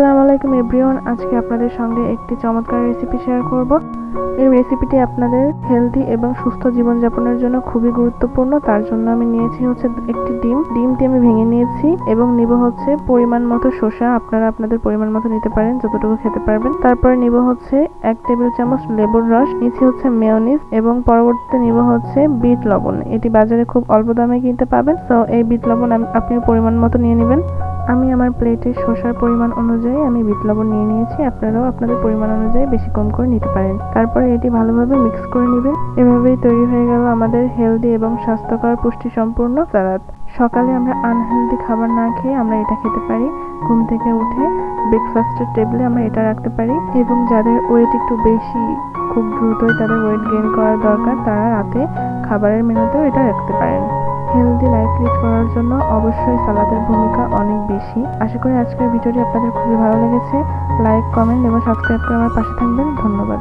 আসসালামু আলাইকুম এভরিওয়ান, আজকে আপনাদের সঙ্গে একটি চমৎকার রেসিপি শেয়ার করব। এই রেসিপিটি আপনাদের হেলদি এবং সুস্থ জীবনযাপনের জন্য খুবই গুরুত্বপূর্ণ। তার জন্য আমি নিয়েছি হচ্ছে একটি ডিম। ডিমটি আমি ভেঙে নিয়েছি এবং নিব হচ্ছে পরিমাণ মতো শসা। আপনারা আপনাদের পরিমাণ মতো নিতে পারেন, যতটুকু খেতে পারবেন। তারপরে নিব হচ্ছে এক টেবিল চামচ লেবুর রস নিচে হচ্ছে মেয়নিজ এবং পরবর্তীতে নিব হচ্ছে বিট লবণ। এটি বাজারে খুব অল্প দামে কিনতে পাবেন তো এই বিট লবণ আপনি পরিমাণ মতো নিয়ে নেবেন। আমি আমার প্লেটে শসার পরিমাণ অনুযায়ী আমি বিট লবণ নিয়ে নিয়েছি। আপনারাও আপনাদের পরিমাণ অনুযায়ী বেশি কম করে নিতে পারেন। তারপরে এটি ভালোভাবে মিক্স করে নেবেন। এভাবেই তৈরি হয়ে গেল আমাদের হেলদি এবং স্বাস্থ্যকর পুষ্টি সম্পূর্ণ সালাদ সকালে আমরা আনহেলদি খাবার না খেয়ে আমরা এটা খেতে পারি। ঘুম থেকে উঠে ব্রেকফাস্টের টেবিলে আমরা এটা রাখতে পারি। এবং যাদের ওয়েট একটু বেশি, খুব দ্রুতই তাদের ওয়েট গেইন করার দরকার, তারা রাতে খাবারের মেনুতেও এটা রাখতে পারেন। হেলদি লাইফ লিড করার জন্য অবশ্যই সালাদের ভূমিকা অনেক বেশি। আশা করি আজকের ভিডিওটি আপনাদের খুবই ভালো লেগেছে। লাইক কমেন্ট এবং সাবস্ক্রাইব করে আমার পাশে থাকবেন। ধন্যবাদ।